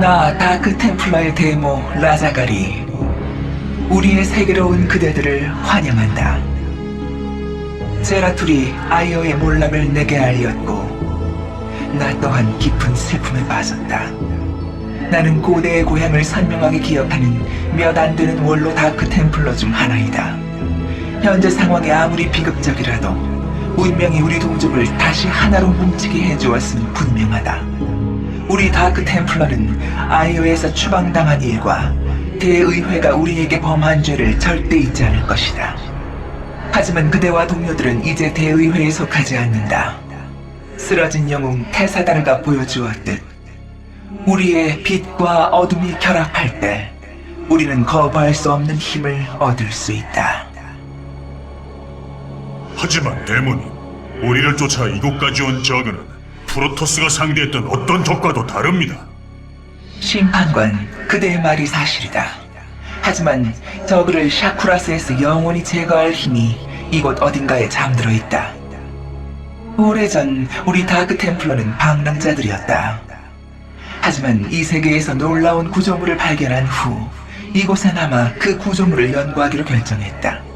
나 다크 템플러의 데모 라자가리. 우리의 세계로 온 그대들을 환영한다. 제라툴이 아이어의 몰락을 내게 알렸고, 나 또한 깊은 슬픔에 빠졌다. 나는 고대의 고향을 선명하게 기억하는 몇 안 되는 원로 다크 템플러 중 하나이다. 현재 상황이 아무리 비극적이라도 운명이 우리 동족을 다시 하나로 뭉치게 해주었음 분명하다. 우리 다크 템플러는 아이오에서 추방당한 일과 대의회가 우리에게 범한 죄를 절대 잊지 않을 것이다. 하지만 그대와 동료들은 이제 대의회에 속하지 않는다. 쓰러진 영웅 테사다르가 보여주었듯 우리의 빛과 어둠이 결합할 때 우리는 거부할 수 없는 힘을 얻을 수 있다. 하지만 데모님, 우리를 쫓아 이곳까지 온 저그는 프로토스가 상대했던 어떤 적과도 다릅니다. 심판관, 그대의 말이 사실이다. 하지만 저그를 샤쿠라스에서 영원히 제거할 힘이 이곳 어딘가에 잠들어 있다. 오래전 우리 다크 템플러는 방랑자들이었다. 하지만 이 세계에서 놀라운 구조물을 발견한 후 이곳에 남아 그 구조물을 연구하기로 결정했다.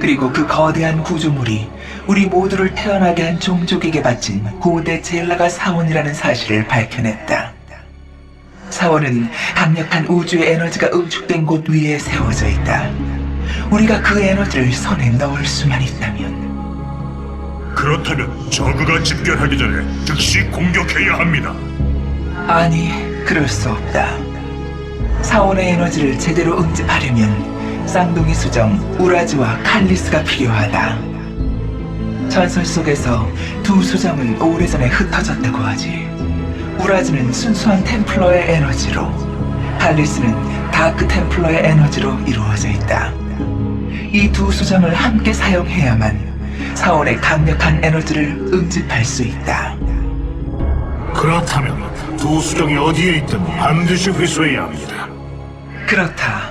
그리고 그 거대한 구조물이 우리 모두를 태어나게 한 종족에게 바친 고대 젤라가 사원이라는 사실을 밝혀냈다. 사원은 강력한 우주의 에너지가 응축된 곳 위에 세워져 있다. 우리가 그 에너지를 손에 넣을 수만 있다면 그렇다면 저그가 집결하기 전에 즉시 공격해야 합니다. 아니, 그럴 수 없다. 사원의 에너지를 제대로 응집하려면 쌍둥이 수정 우라즈와 칼리스가 필요하다. 전설 속에서 두 수정은 오래전에 흩어졌다고 하지. 우라즈는 순수한 템플러의 에너지로, 칼리스는 다크 템플러의 에너지로 이루어져 있다. 이 두 수정을 함께 사용해야만 사원의 강력한 에너지를 응집할 수 있다. 그렇다면 두 수정이 어디에 있든 반드시 회수해야 합니다. 그렇다.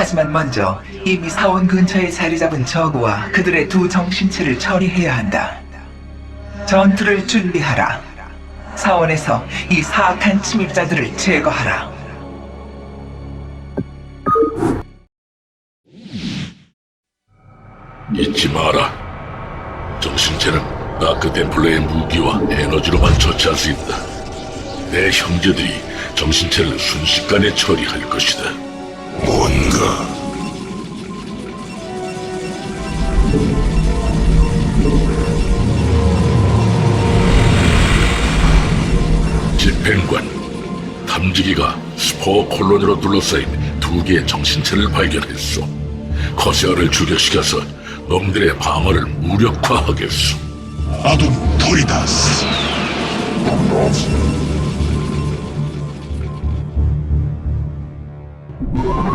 하지만 먼저 이미 사원 근처에 자리 잡은 저구와 그들의 두 정신체를 처리해야 한다. 전투를 준비하라. 사원에서 이 사악한 침입자들을 제거하라. 잊지 마라. 정신체는 다크 템플러의 무기와 에너지로만 처치할 수 있다. 내 형제들이 정신체를 순식간에 처리할 것이다. 뭔가 집행관 탐지기가 스포 콜로니로 둘러싸인 두 개의 정신체를 발견했소. 커세어를 주력시켜서 놈들의 방어를 무력화하겠소. 아둔 토리다스.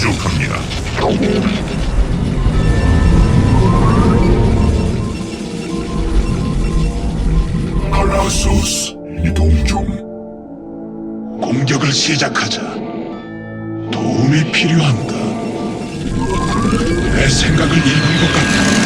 부족합니다. 칼라소스 이동 중. 공격을 시작하자. 도움이 필요한가? 내 생각을 읽은 것 같아.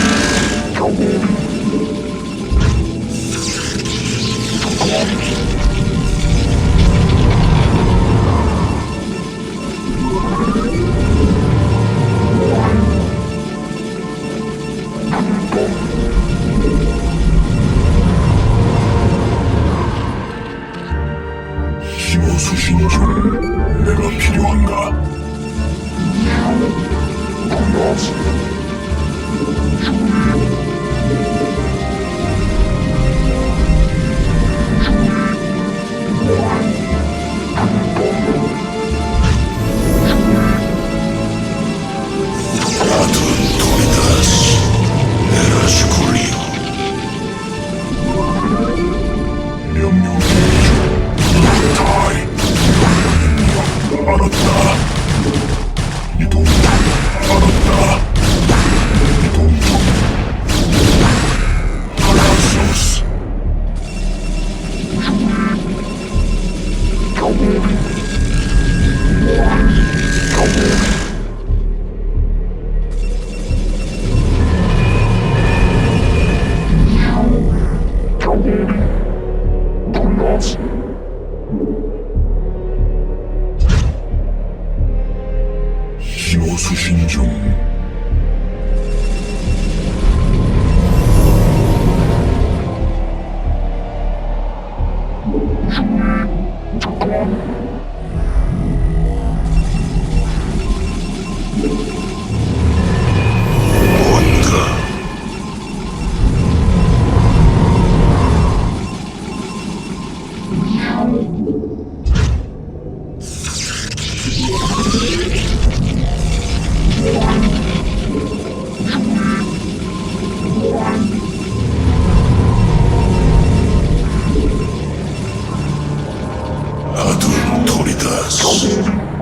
아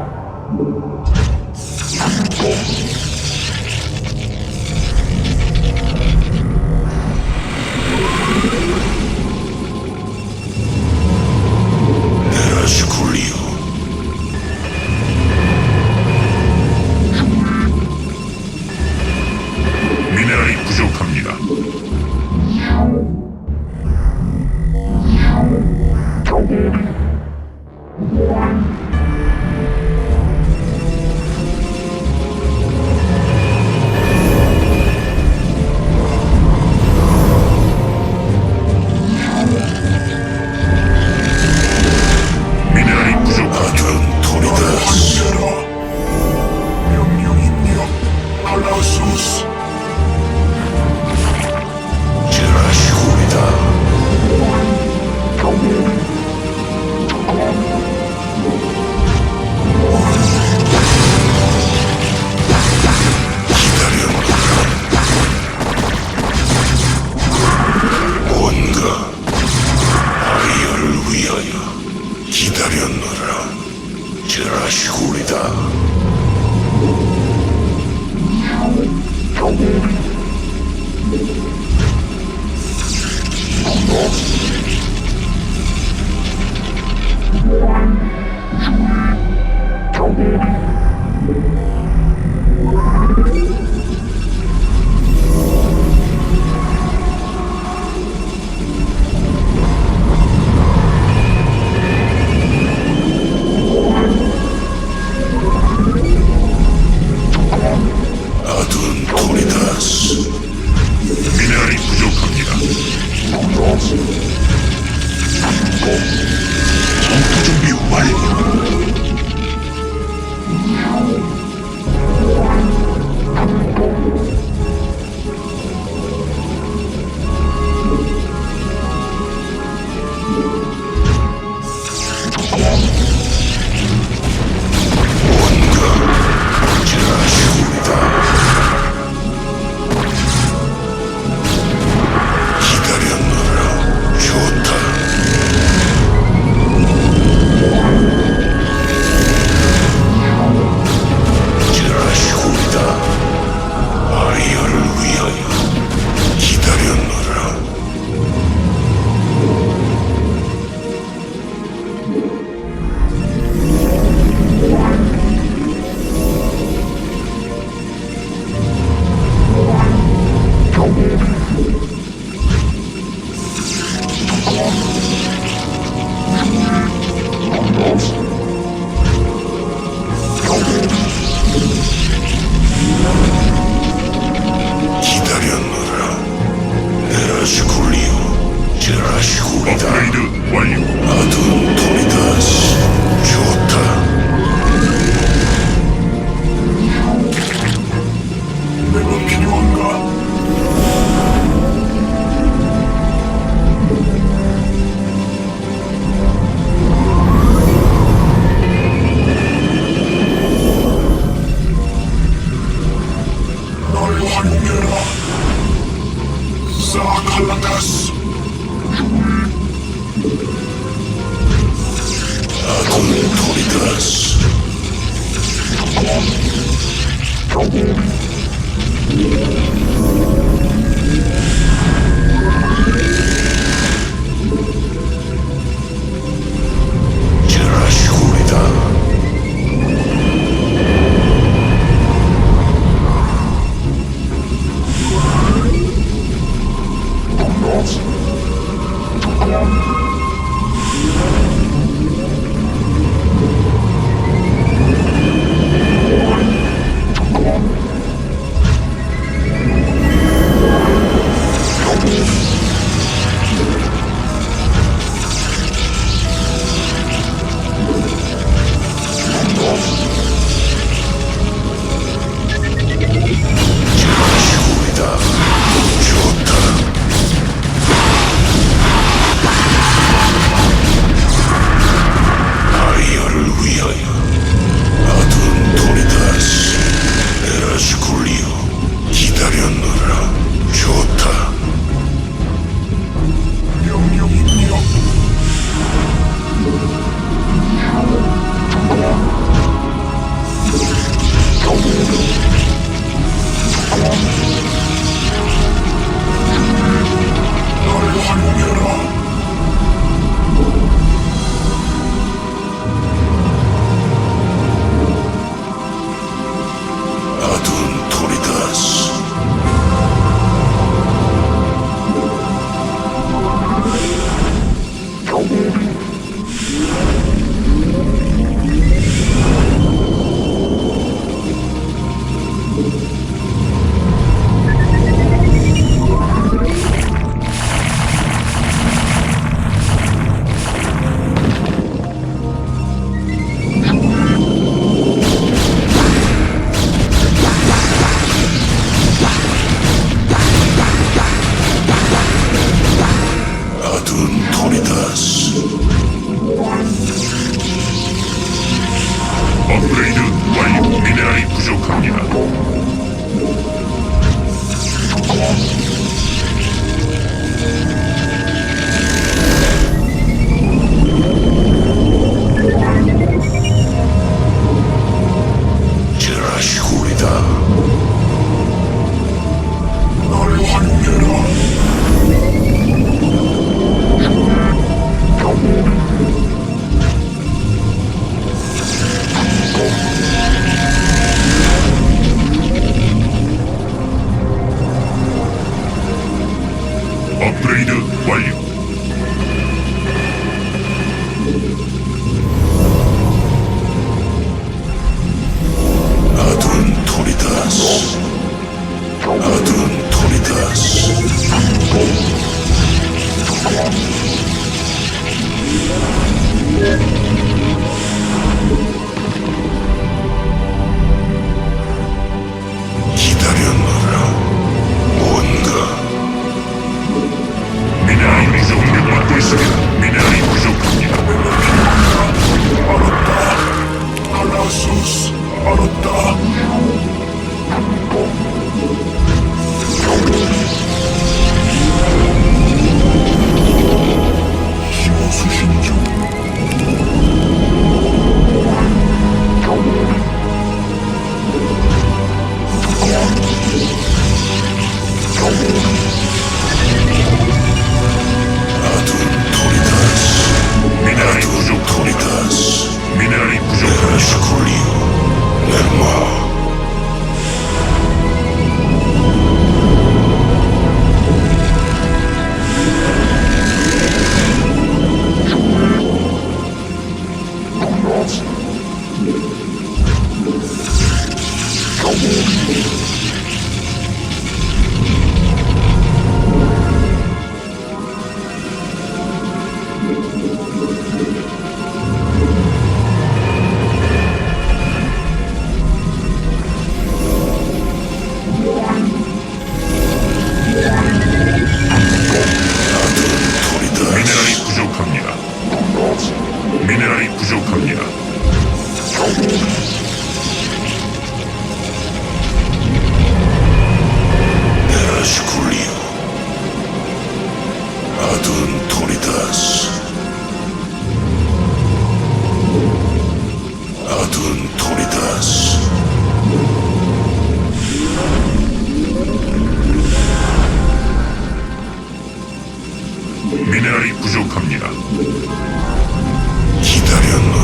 기다렸노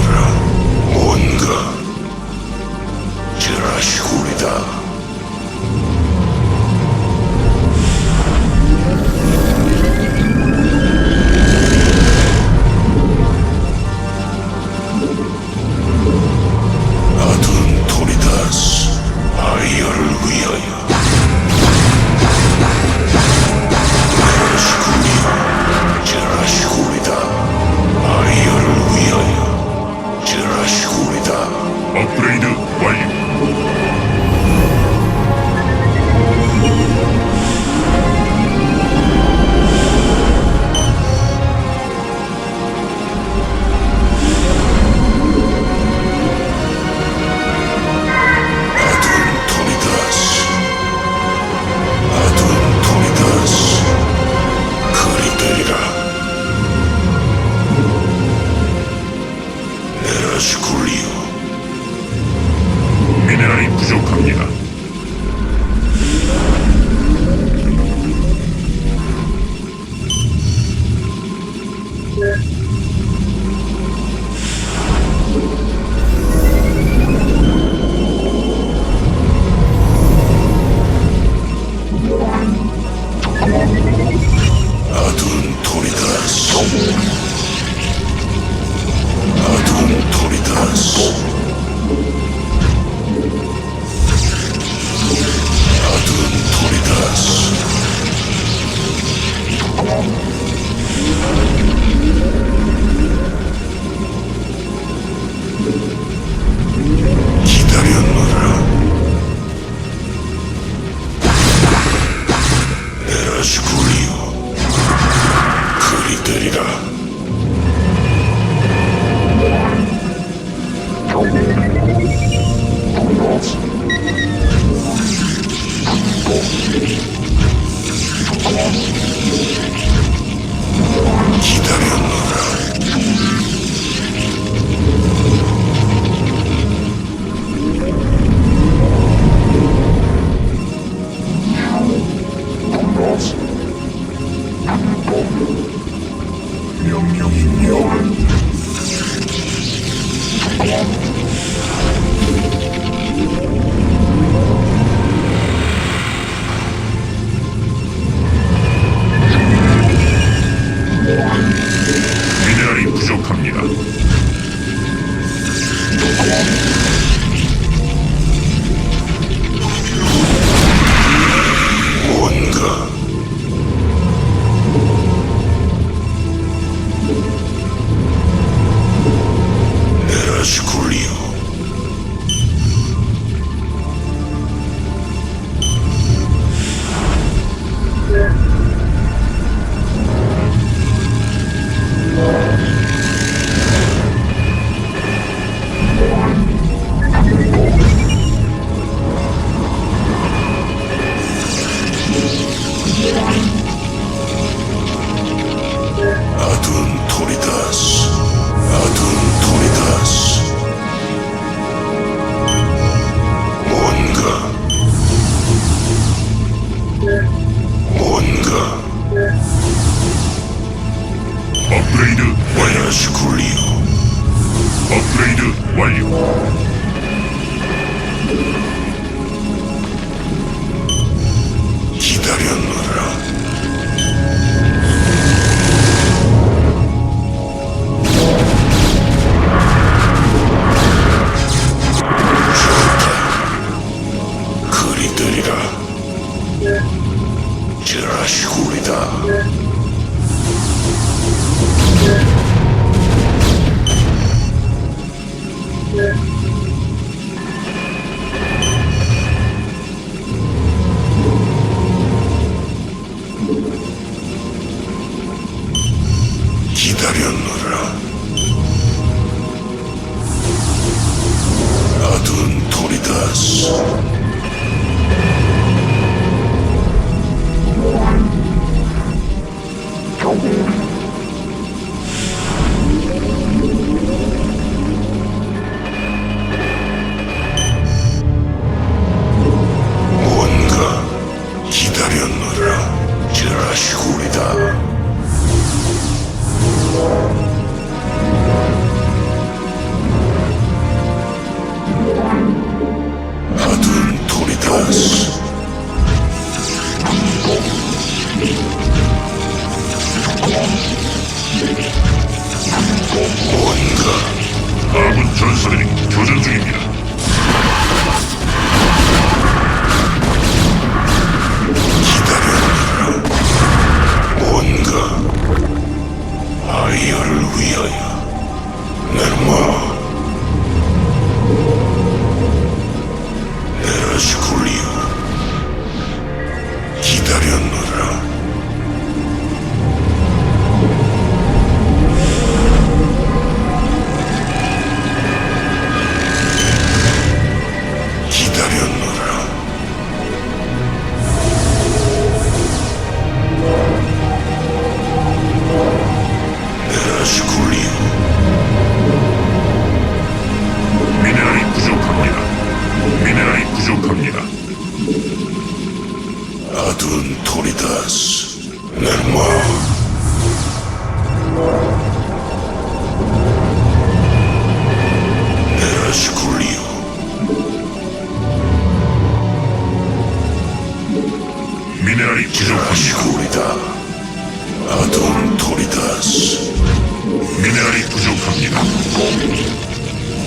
부탁합니다.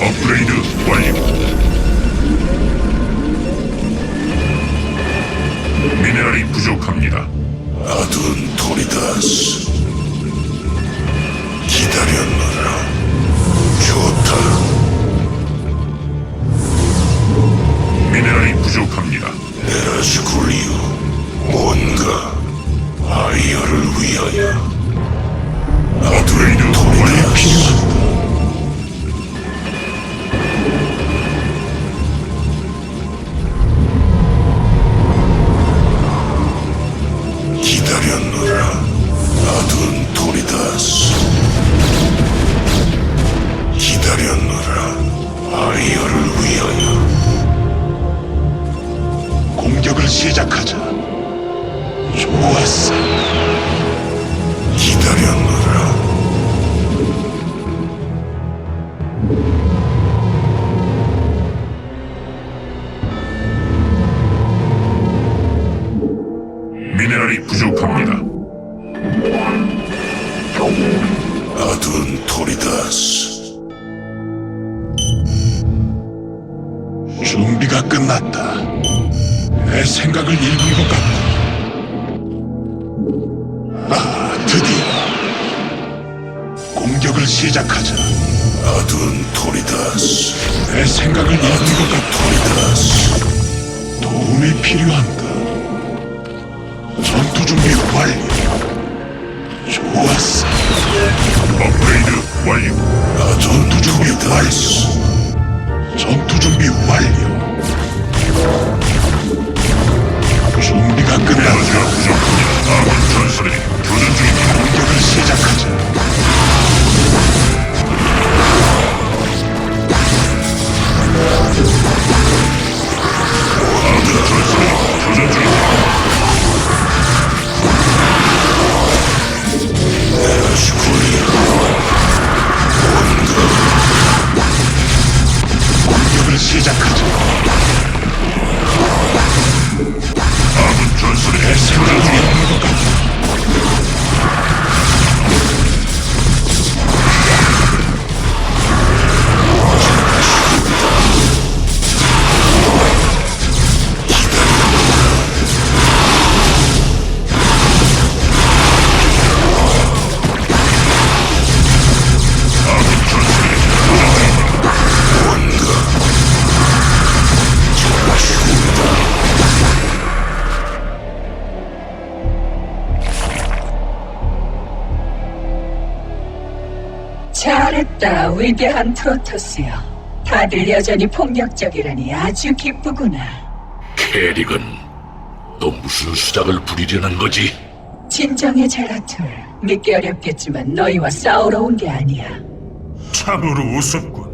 업그레이드 완료. 미네랄이 부족합니다. 아둔 토리다스. 기다렸노라. 좋다. 미네랄이 부족합니다. 에라스쿨리오. 뭔가 아이어를 위하여. 아둔 토리다스. 우리의 필요한 기다렸노라. 아둔 도리다. 기다렸노라. 아리어를 위하여. 공격을 시작하자. 좋았어. 기다렸노라. 위대한 프로토스여. 다들 여전히 폭력적이라니 아주 기쁘구나. 캐릭은 또 무슨 수작을 부리려는 거지? 진정의 제라툴, 믿기 어렵겠지만 너희와 싸우러 온 게 아니야. 참으로 우습군.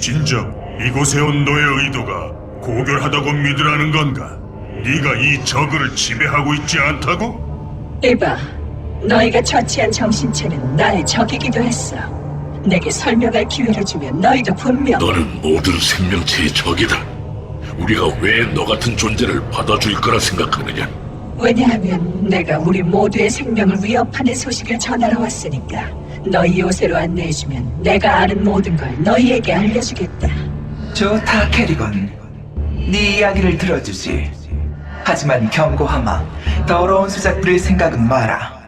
진정 이곳에 온 너의 의도가 고결하다고 믿으라는 건가? 네가 이 저그를 지배하고 있지 않다고? 이봐, 너희가 처치한 정신체는 나의 적이기도 했어. 내게 설명할 기회를 주면 너희도 분명 너는 모든 생명체의 적이다. 우리가 왜 너 같은 존재를 받아줄 거라 생각하느냐? 왜냐하면 내가 우리 모두의 생명을 위협하는 소식을 전하러 왔으니까 너희 요새로 안내해주면 내가 아는 모든 걸 너희에게 알려주겠다. 좋다, 캐리건. 네 이야기를 들어주지. 하지만 경고하마. 더러운 수작 부릴 생각은 마라.